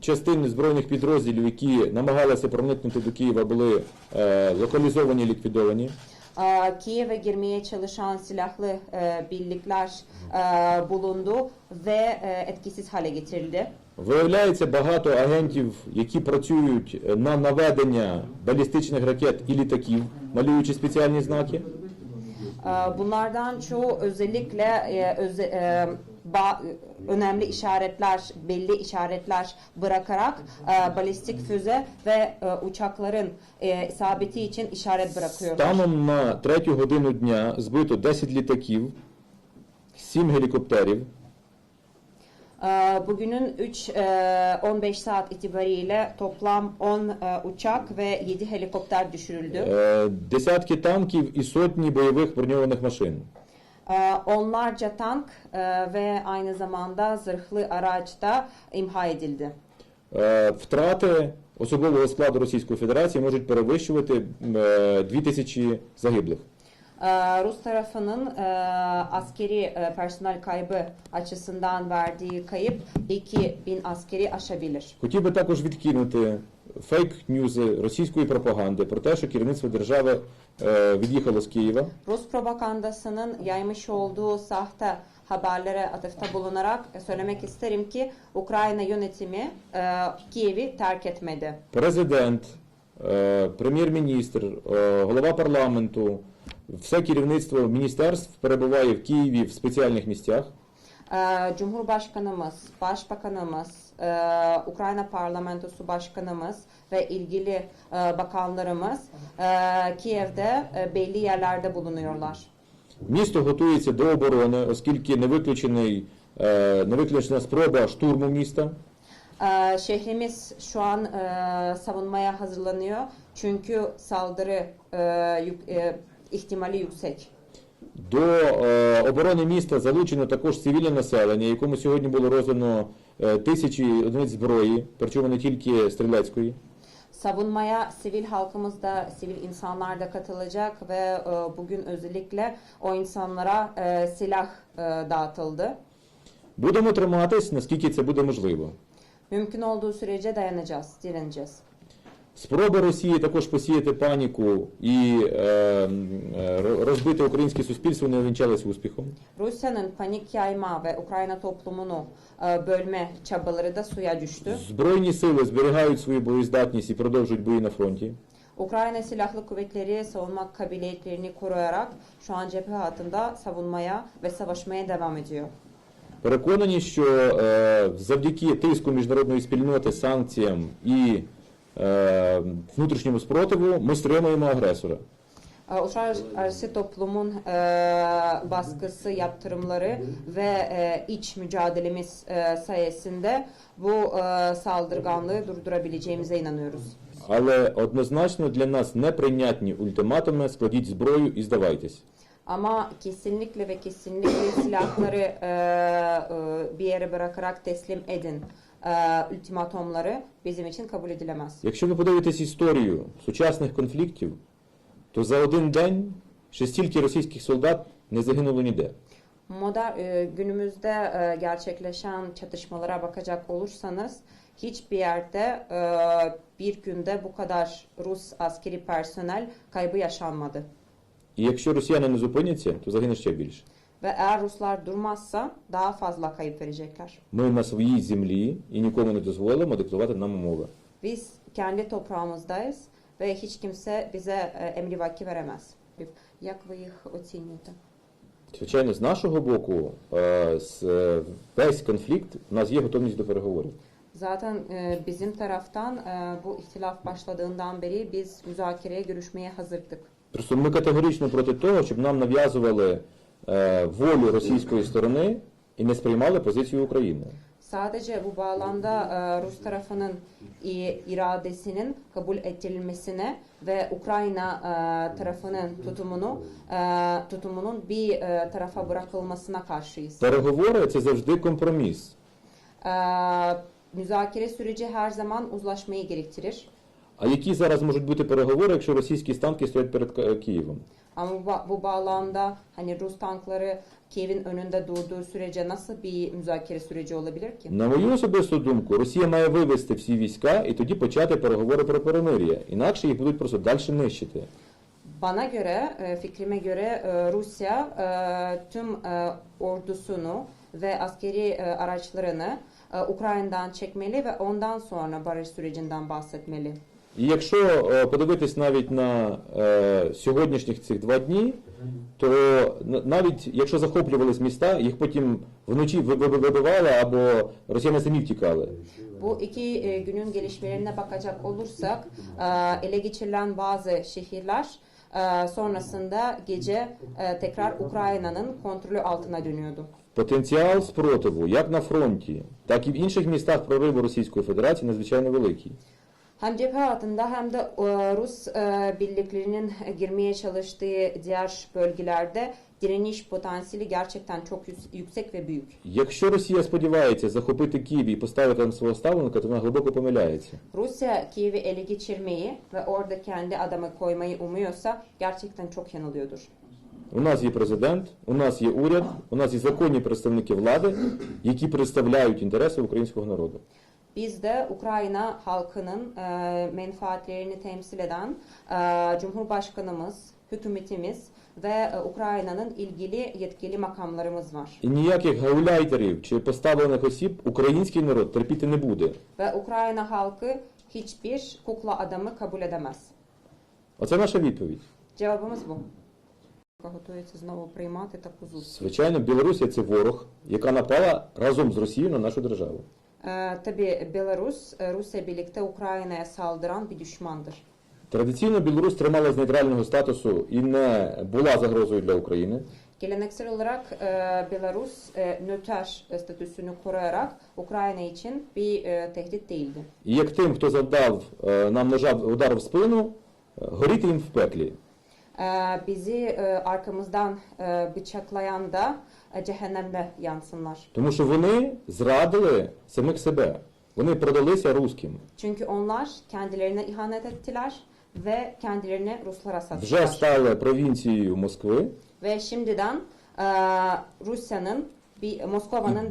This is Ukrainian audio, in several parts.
Частини збройних підрозділів, які намагалися проникнути до Києва, були е, локалізовані, ліквідовані. Kiev'e girmeye çalışan silahlı e, birlikler e, bulundu ve e, etkisiz hale getirildi. Виявляється багато агентів, які працюють на наведення балістичних ракет і літаків, малюючи спеціальні знаки. Ee, Bunlardan çoğu özellikle e, öze- e, ba- önemli işaretler, belli işaretler bırakarak e, balistik füze ve e, uçakların e, isabeti için işaret bırakıyorlar. Станом на третю годину дня збито 10 літаків, 7 гелікоптерів, Ee, Bugünün 3 e, 15 saat itibariyle toplam 10 e, uçak ve 7 helikopter düşürüldü. е, десятки танків і сотні бойових броньованих машин. Onlarca tank e, ve aynı zamanda zırhlı araç da imha edildi. Е, Втрати особового складу Російської Федерації можуть перевищувати е, 2000 загиблих. Ee, Rus tarafının e, askeri e, personel kaybı açısından verdiği kayıp 2000 askeri aşabilir. Хотів би також відкинути фейк-ньюзи російської пропаганди про те, що керівництво держави е, від'їхало з Києва. Rus propagandasının yaymış olduğu sahte haberlere atıfta bulunarak e, söylemek isterim ki Ukrayna yönetimi e, Kiev'i terk etmedi. Президент, е, прем'єр-міністр, е, голова парламенту, все керівництво міністерств перебуває в Києві в спеціальних місцях. Ee, Cumhurbaşkanımız, Başbakanımız, e, Ukrayna Parlamentosu Başkanımız ve ilgili e, bakanlarımız e, Kiev'de e, belli yerlerde bulunuyorlar. Місто готується до оборони, оскільки не виключений е, не виключена спроба штурму міста. Ee, Şehrimiz şu an e, savunmaya hazırlanıyor çünkü saldırı e, e, ihtimali yüksek. До е, оборони міста залучено також цивільне населення, якому сьогодні було роздано е, тисячі одиниць зброї, причому не тільки стрілецької. Savunmaya sivil halkımız da, sivil insanlar da katılacak ve e, bugün özellikle o insanlara e, silah e, dağıtıldı. Будемо триматись, наскільки це буде можливо. Mümkün olduğu sürece dayanacağız, direneceğiz. Спроба Росії також посіяти паніку і е, е, розбити українське суспільство не увінчалися успіхом. Rusya'nın panik yayma ve Ukrayna toplumunu e, bölme çabaları da suya düştü. Збройні сили зберігають свою боєздатність і продовжують бої на фронті. Ukrayna Silahlı Kuvvetleri savunma kabiliyetlerini koruyarak şu an cephe hattında savunmaya ve savaşmaya devam ediyor. Переконані, що е, завдяки тиску міжнародної спільноти, санкціям і внутрішньому спротиву ми стримуємо агресора. E, Uluslararası toplumun e, baskısı, yaptırımları ve e, iç mücadelemiz e, sayesinde bu e, saldırganlığı durdurabileceğimize inanıyoruz. Але однозначно для нас неприйнятні ультиматуми складіть зброю і здавайтесь. Ama kesinlikle ve kesinlikle silahları e, e, bir yere bırakarak teslim edin e, ultimatomları bizim için kabul edilemez. Якщо ви подивитесь історію сучасних конфліктів, то за один день ще стільки російських солдат не загинуло ніде. Modern e, günümüzde e, gerçekleşen çatışmalara bakacak olursanız hiçbir yerde e, bir günde bu kadar Rus askeri personel kaybı yaşanmadı. І якщо росіяни не зупиняться, то загине ще більше. Ve eğer Ruslar durmazsa daha fazla kayıp verecekler. Ми на своїй землі і нікому не дозволимо диктувати нам умови. Biz kendi toprağımızdayız ve hiç kimse bize e, emrivaki veremez. Як ви їх оцінюєте? Звичайно, з нашого боку, е, з- е, весь конфлікт у нас є готовність до переговорів. Zaten e, bizim taraftan e, bu ihtilaf başladığından beri biz müzakereye, görüşmeye hazırdık. Просто ми категорично проти того, щоб нам нав'язували е, волю російської сторони і не сприймали позицію України. Sadece bu bağlamda e, Rus tarafının i- iradesinin kabul ettirilmesine ve Ukrayna e, tarafının tutumunu e, tutumunun bir e, tarafa bırakılmasına karşıyız. Переговори це завжди компроміс. E, müzakere süreci her zaman uzlaşmayı gerektirir. А які зараз можуть bути переговори, якщо російські танки стоять перед Києвом? Ama bu, ba- bu bağlamda hani Rus tankları Kiev'in önünde durduğu sürece nasıl bir müzakere süreci olabilir ki? На мою особисту думку, Росія має вивести всі війська і тоді почати переговори про перемир'я. Інакше їх будуть просто далі нищити. Bana göre, e, fikrime göre e, Rusya e, tüm e, ordusunu ve askeri e, araçlarını e, Ukrayna'dan çekmeli ve ondan sonra barış sürecinden bahsetmeli. І якщо е, подивитись навіть на е, сьогоднішніх цих два дні, то навіть якщо захоплювались міста, їх потім вночі ви- ви- вибивали або росіяни самі втікали. Bu iki e, günün gelişmelerine bakacak olursak e, ele geçirilen bazı şehirler e, sonrasında gece e, tekrar Ukrayna'nın kontrolü altına dönüyordu. Потенціал спротиву як на фронті, так і в інших містах прориву Російської Федерації надзвичайно великий. Hem cephe hattında hem de e, Rus e, birliklerinin girmeye çalıştığı diğer bölgelerde direniş potansiyeli gerçekten çok yüz- yüksek ve büyük. Якщо Росія сподівається захопити Київ і поставити там свого ставленика, то вона глибоко помиляється. Rusya Kiev'i ele geçirmeyi ve orada kendi adamı koymayı umuyorsa gerçekten çok yanılıyordur. У нас є президент, у нас є уряд, у нас є законні представники влади, які представляють інтереси українського народу. Biz de Ukrayna halkının e, menfaatlerini temsil eden e, Cumhurbaşkanımız, hükümetimiz ve e, Ukrayna'nın ilgili yetkili makamlarımız var. І ніяких гауляйтерів чи поставлених осіб український народ терпіти не буде. Ve Ukrayna halkı hiçbir kukla adamı kabul edemez. Оце наша відповідь. Cevabımız bu. Готується знову приймати таку зустріч. Звичайно, Білорусія це ворог, яка напала разом з Росією на нашу державу. Ee, tabii Belarus, e, Rusya birlikte Ukrayna'ya saldıran bir düşmandır. Традиційно Білорусь трималась нейтрального статусу і не була загрозою для України. Geleneksel olarak e, Belarus e, nötr statüsünü koruyarak Ukrayna için bir e, tehdit değildi. І як тим, хто завдав е, нам ножа удар в спину, е, горіти їм в пеклі. Bizi e, arkamızdan e, bıçaklayan da e, cehennemde yansınlar. Тому що вони зрадили самих себе. Вони продалися русським. Çünkü onlar kendilerine ihanet ettiler ve kendilerini Ruslara Вже sattılar. стали провінцією Москви. Ve şimdiden e, Rusya'nın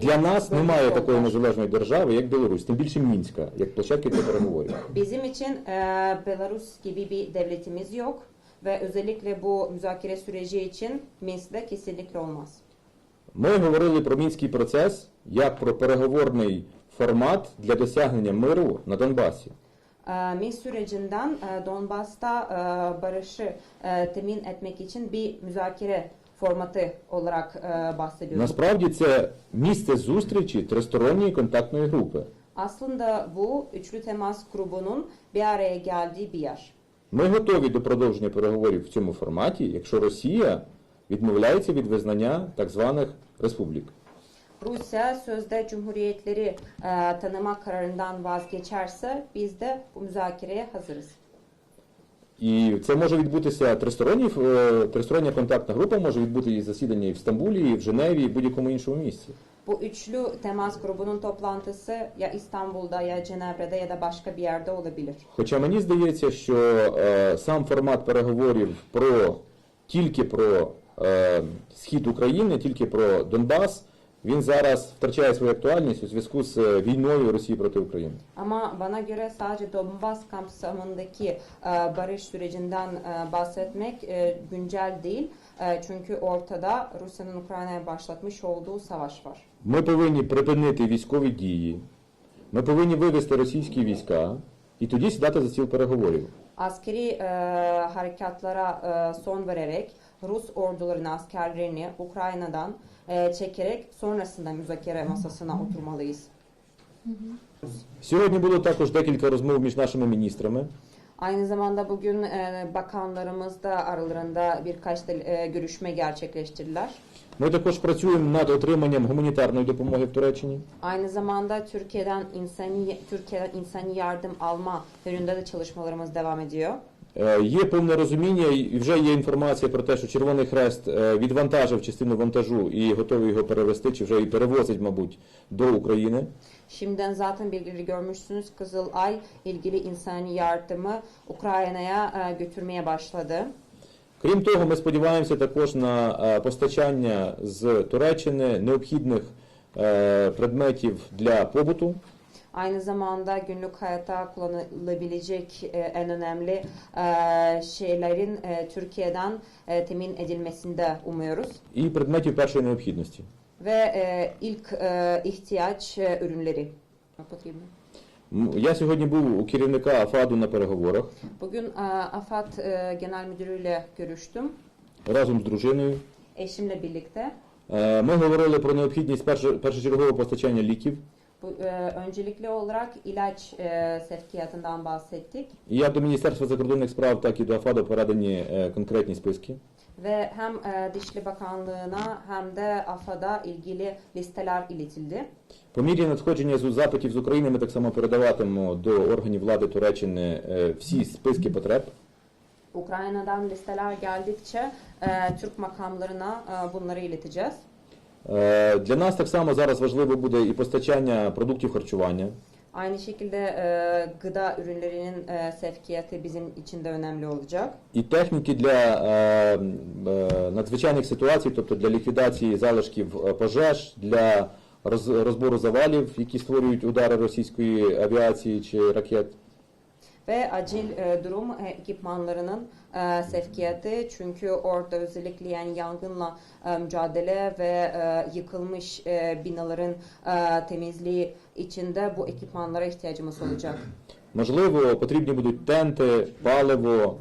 Для нас немає такої незалежної держави, як Білорусь, тим більше Мінська, як площадки для переговорів. Bizim için e, Belarus gibi bir devletimiz yok ve özellikle bu müzakere süreci için Minsk'te kesinlikle olmaz. Ми говорили про мінський процес як про переговорний формат для досягнення миру на Донбасі. E, Minsk sürecinden e, Donbas'ta e, barışı e, temin etmek için bir müzakere formatı olarak e, bahsediyoruz. Насправді це місце зустрічі тристоронньої контактної групи. Aslında bu üçlü temas grubunun bir araya geldiği bir yer. Ми готові до продовження переговорів в цьому форматі, якщо Росія відмовляється від визнання так званих республік. Rusya sözde cumhuriyetleri e, tanıma kararından vazgeçerse biz de bu müzakereye hazırız. І це може відбутися тристоронній, е, тристороння контактна група може відбути і засідання і в Стамбулі, і в Женеві, і в будь-якому іншому місці. Bu üçlü temas grubunun toplantısı ya İstanbul'da ya Cenevre'de ya da başka bir yerde olabilir. Хоча мені здається, що е, сам формат переговорів про тільки про е, схід України, тільки про Донбас, він зараз втрачає свою актуальність у зв'язку з е, війною Росії проти України. Ama bana göre sadece Donbas kapsamındaki e, barış sürecinden e, bahsetmek e, güncel değil. E, çünkü ortada Rusya'nın Ukrayna'ya başlatmış olduğu savaş var. Ми повинні припинити військові дії, ми повинні вивести російські війська і тоді сідати за стіл переговорів. Askeri e, harekatlara e, son vererek Rus ordularının askerlerini Ukrayna'dan e, çekerek sonrasında müzakere masasına oturmalıyız. Сьогодні було також декілька розмов між нашими міністрами. Aynı zamanda bugün e, bakanlarımız da aralarında birkaç da e, görüşme gerçekleştirdiler. Ми також працюємо над отриманням гуманітарної допомоги в Туреччині. Aynı zamanda Türkiye'den insani Türkiye'den insani yardım alma yönünde de çalışmalarımız devam ediyor. Е, Є повне розуміння і вже є інформація про те, що Червоний Хрест е, відвантажив частину вантажу і готовий його перевести, чи вже і перевозить, мабуть, до України. Şimdiden zaten bilgileri görmüşsünüz. Kızılay ilgili insani yardımı Ukrayna'ya e, götürmeye başladı. Крім того, ми сподіваємося також на е, постачання з Туреччини необхідних е, предметів для побуту. Aynı zamanda günlük hayatta kullanılabilecek e, en önemli e, şeylerin e, Türkiye'den e, temin edilmesini de umuyoruz. і предметів першої необхідності. Ve e, ilk e, ihtiyaç e, ürünleri. Потрібно. Я сьогодні був у керівника АФАДу на переговорах Bugün e, AFAD e, Genel Müdürüyle görüştüm. разом з дружиною. Eşimle birlikte. Е, Ми говорили про необхідність перше- першочергового постачання ліків. Bu, e, öncelikli olarak ilaç e, sevkiyatından bahsettik. Як до Міністерства закордонних справ, так і до АФАДу передані е, конкретні списки. Ve hem e, Dışişleri Bakanlığı'na hem de AFAD'a ilgili listeler iletildi. По мірі надходження з- запитів з України ми так само передаватимемо до органів влади Туреччини е, всі списки потреб. Ukrayna'dan listeler geldikçe e, Türk makamlarına e, bunları ileteceğiz. Е, Для нас так само зараз важливо буде і постачання продуктів харчування. Aynı şekilde e, gıda ürünlerinin e, sevkiyatı bizim için de önemli olacak. І техніки для е, е, надзвичайних ситуацій, тобто для ліквідації залишків е, пожеж, для роз- розбору завалів, які створюють удари російської авіації чи ракет. Ve acil e, durum e, ekipmanlarının e, sevkiyatı çünkü orada özellikle yani yangınla e, mücadele ve e, yıkılmış e, binaların e, temizliği içinde bu ekipmanlara ihtiyacımız olacak. Можливо, потрібні будуть тенти, паливо,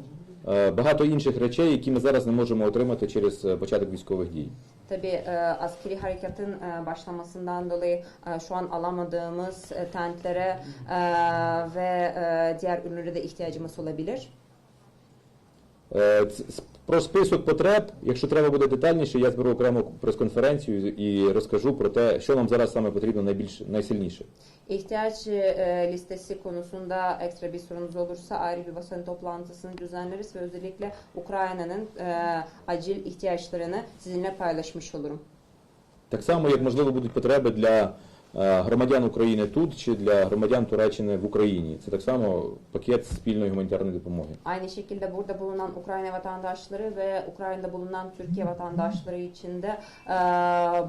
е, багато інших речей, які ми зараз не можемо отримати через е, початок військових дій. Tabii e, askeri harekatın e, başlamasından dolayı e, şu an alamadığımız e, tentlere e, ve e, diğer ürünlere de ihtiyacımız olabilir. Evet. Про список потреб, якщо треба буде детальніше, я зберу окрему прес-конференцію і розкажу про те, що нам зараз саме потрібно найбільш найсильніше. İhtiyaç e, listesi konusunda ekstra bir sorunuz olursa ayrı bir basın toplantısını düzenleriz ve özellikle Ukrayna'nın e, acil ihtiyaçlarını sizinle paylaşmış olurum. Так само, як можливо будуть потреби для громадян України тут чи для громадян Туреччини в Україні. Це так само пакет спільної гуманітарної допомоги. Aynı şekilde burada bulunan Ukrayna vatandaşları ve Ukrayna'da bulunan Türkiye vatandaşları için de e,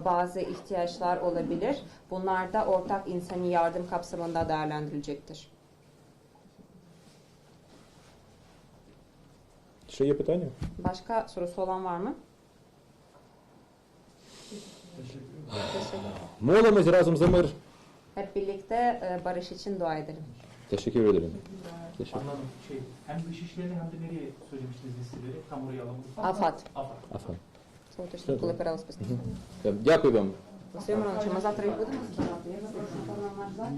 bazı ihtiyaçlar olabilir. Bunlar da ortak insani yardım kapsamında değerlendirilecektir. Ще є питання? Başka sorusu olan var mı? Молимось разом за мир. Hep birlikte e, barış için dua edelim. Teşekkür ederim. Teşekkür. Anladım. Şey, hem dışişlerine hem de nereye söylemiştiniz listeleri? Tam oraya alalım. Афат. Афат. Афа. Солодочно, коли перелоспис. Е, Дякую вам. Василь Миронович, ми завтра їх будемо збирати? Я запрошую пана Марзака.